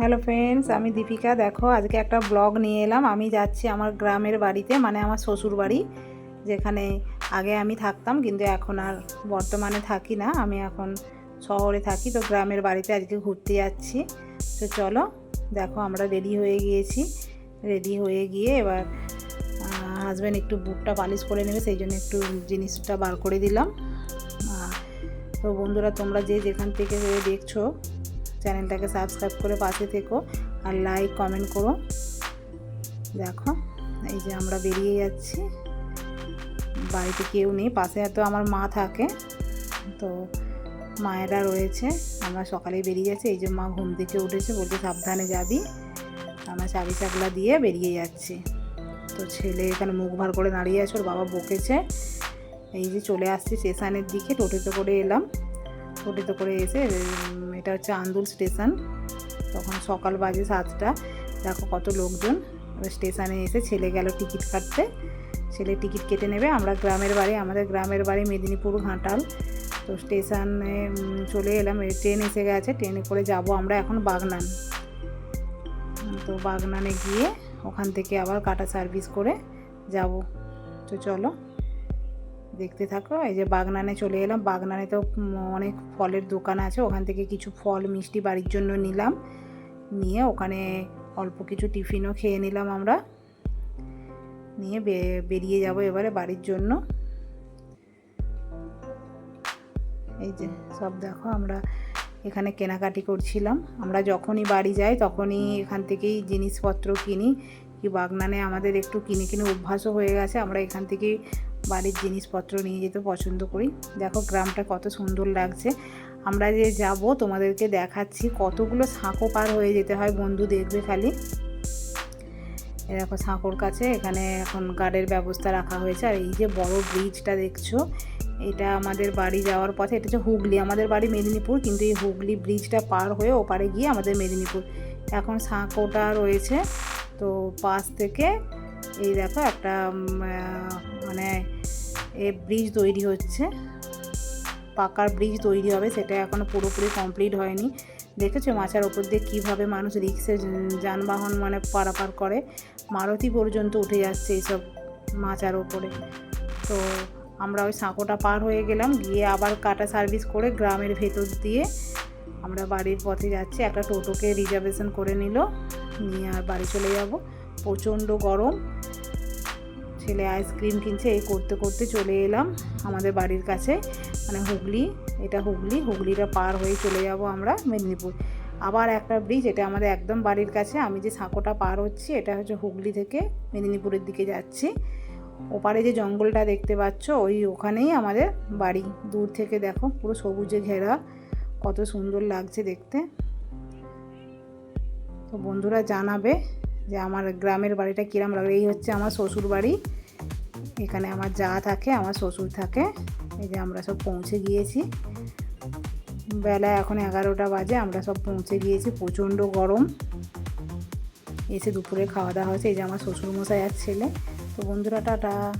Hello friends আমি দীপিকা। দেখো, আজকে একটা ব্লগ নিয়ে এলাম। আমি যাচ্ছি আমার গ্রামের বাড়িতে মানে আমার শ্বশুর বাড়ি, যেখানে আগে আমি থাকতাম, কিন্তু এখন আর বর্তমানে থাকি না। আমি এখন শহরে থাকি, তো গ্রামের বাড়িতে আজকে ঘুরতে যাচ্ছি। তো চলো, দেখো, আমরা রেডি হয়ে গিয়েছি। রেডি হয়ে গিয়ে এবার হাজব্যান্ড একটু বুকটা পালিশ করে নেবে, সেই জন্য একটু জিনিসটা বার করে দিলাম। তো বন্ধুরা, তোমরা যে যেখান থেকে দেখছ চ্যানেলটাকে সাবস্ক্রাইব করে পাশে থেকো আর লাইক, কমেন্ট করো। দেখো, এই যে আমরা বেরিয়ে যাচ্ছি। বাড়িতে কেউ নেই, পাশে তো আমার মা থাকে। তো মায়েরা রয়েছে, আমরা সকালে বেরিয়ে যাচ্ছি। এই যে মা ঘুম থেকে উঠেছে বলতে সাবধানে যাবি। আমরা চাবি চাকলা দিয়ে বেরিয়ে যাচ্ছি। তো ছেলে এখানে মুখ ভার করে দাঁড়িয়ে আছে, ওর বাবা বকেছে। এই যে চলে আসছি স্টেশনের দিকে, টোটোতে করে এলাম। টোটোতে করে এসে এটা হচ্ছে আন্দুল স্টেশন। তখন সকাল বাজে সাতটা। দেখো কত লোকজন। স্টেশনে এসে ছেলে গেল টিকিট কাটতে। ছেলে টিকিট কেটে নেবে। আমরা গ্রামের বাড়ি, আমাদের গ্রামের বাড়ি মেদিনীপুর ঘাটাল। তো স্টেশনে চলে এলাম। ট্রেন এসে গেছে। ট্রেনে করে যাব আমরা এখন বাগনান। তো বাগনানে গিয়ে ওখান থেকে আবার কাটা সার্ভিস করে যাব। তো চলো। দেখতে থাকো, এই যে বাগনানে চলে এলাম। বাগনানে তো অনেক ফলের দোকান আছে, ওখান থেকে কিছু ফল মিষ্টি বাড়ির জন্য নিলাম। নিয়ে ওখানে অল্প কিছু টিফিনও খেয়ে নিলাম আমরা। নিয়ে বেরিয়ে যাব এবারে বাড়ির জন্য। এই যে সব দেখো, আমরা এখানে কেনাকাটি করছিলাম। আমরা যখনই বাড়ি যাই তখনই এখান থেকেই জিনিসপত্র কিনি। কি বাগনানে আমাদের একটু কিনে কিনে অভ্যাসও হয়ে গেছে, আমরা এখান থেকেই বাড়ির জিনিসপত্র নিয়ে যেতে পছন্দ করি। দেখো গ্রামটা কত সুন্দর লাগছে। আমরা যে যাব তোমাদেরকে দেখাচ্ছি, কতগুলো সাঁকো পার হয়ে যেতে হয় বন্ধু দেখবে খালি। দেখো সাঁকোর কাছে এখানে এখন গার্ডের ব্যবস্থা রাখা হয়েছে। আর এই যে বড় ব্রিজটা দেখছ, এটা আমাদের বাড়ি যাওয়ার পথে, এটা হচ্ছে হুগলি, আমাদের বাড়ি মেদিনীপুর। কিন্তু এই হুগলি ব্রিজটা পার হয়ে ওপারে গিয়ে আমাদের মেদিনীপুর। এখন সাঁকোটা রয়েছে, তো পাশ থেকে এই দেখো একটা মানে এ ব্রিজ তৈরি হচ্ছে। পাকার ব্রিজ তৈরি হবে, সেটা এখনও পুরোপুরি কমপ্লিট হয়নি। দেখেছ মাচার ওপর দিয়ে কীভাবে মানুষ রিক্সে যানবাহন মানে পারাপার করে? মারুতি পর্যন্ত উঠে যাচ্ছে এইসব মাচার ওপরে। তো আমরা ওই সাঁকোটা পার হয়ে গেলাম, গিয়ে আবার কাটা সার্ভিস করে গ্রামের ভেতর দিয়ে আমরা বাড়ির পথে যাচ্ছি। একটা টোটোকে রিজার্ভেশন করে নিল, নিয়ে আর বাড়ি চলে যাব। প্রচণ্ড গরম। ছেলে আইসক্রিম কিনছে, এই করতে করতে চলে এলাম আমাদের বাড়ির কাছে। মানে হুগলি, এটা হুগলি, হুগলিটা পার হয়ে চলে যাব আমরা মেদিনীপুর। আবার একটা ব্রিজ এটা আমাদের একদম বাড়ির কাছে, আমি যে সাঁকোটা পার হচ্ছি, এটা হচ্ছে হুগলি থেকে মেদিনীপুরের দিকে যাচ্ছি। ওপারে যে জঙ্গলটা দেখতে পাচ্ছ, ওই ওখানেই আমাদের বাড়ি। দূর থেকে দেখো, পুরো সবুজে ঘেরা, কত সুন্দর লাগছে দেখতে। তো বন্ধুরা জানাবে যে আমার গ্রামের বাড়িটা কিরম লাগে? এই হচ্ছে আমার শ্বশুর বাড়ি। এখানে আমার যা থাকে, আমার শ্বশুর থাকে। এই যে আমরা সব পৌঁছে গিয়েছি। বেলা এখন এগারোটা বাজে, আমরা সব পৌঁছে গিয়েছি, প্রচণ্ড গরম। এসে দুপুরে খাওয়া দাওয়া হয়েছে। এই যে আমার শ্বশুরমশাই আর ছেলে। তো বন্ধুরা, টাটা।